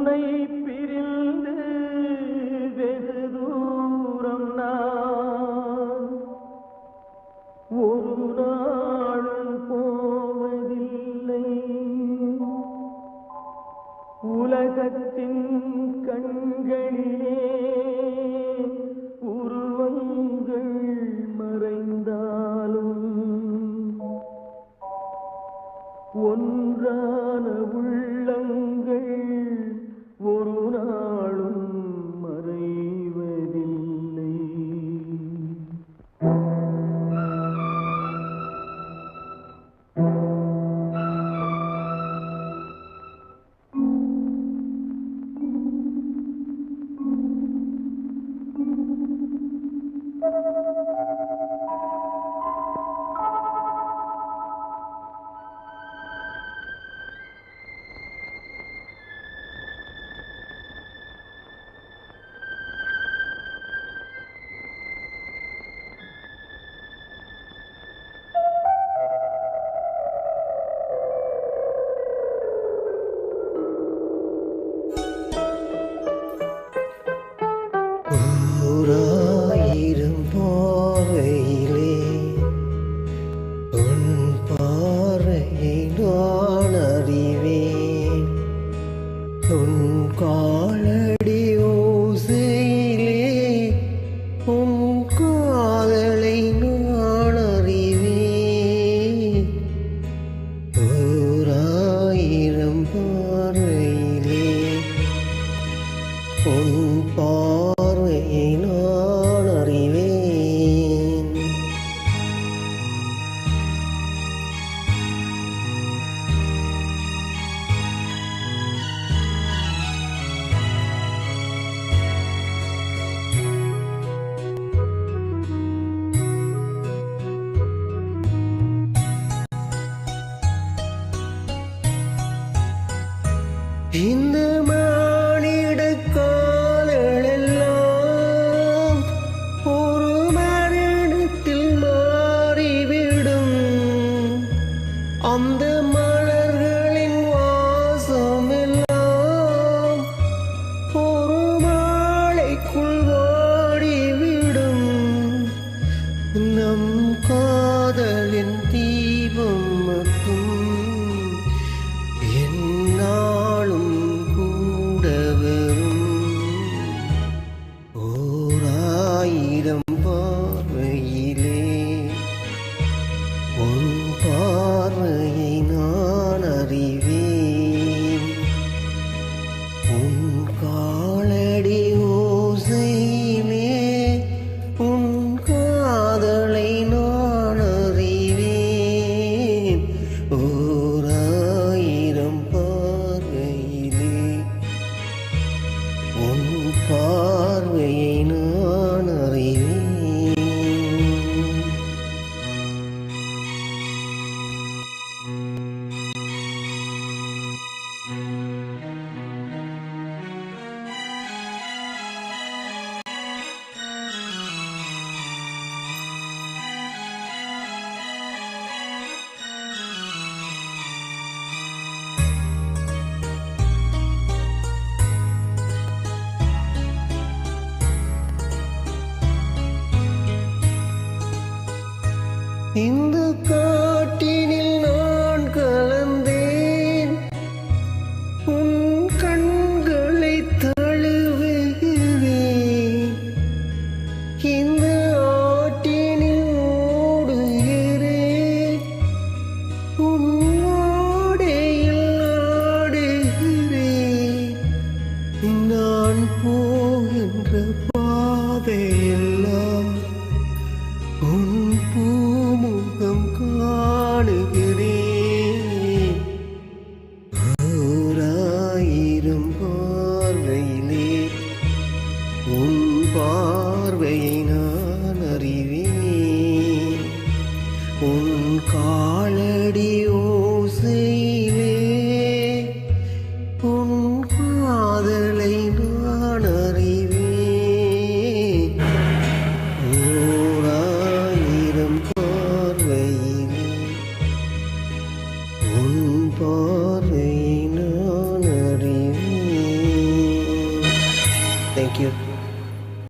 உனை பிரிந்து வெகு தூரம் நான் ஒரு நாளும் போவதில்லை. உலகத்தின் கண்களிலே பார்வையிலே உன் பார்வையை நான் அறிவேன். உன் காலடி ஓசையிலே உன் காதலை நான் அறிவேன். ஓராயிரம் பார்வையிலே உன் பார்வையை இந்த in the dark. உன் பார்வையை நான் அறிவேன். உன் காலடி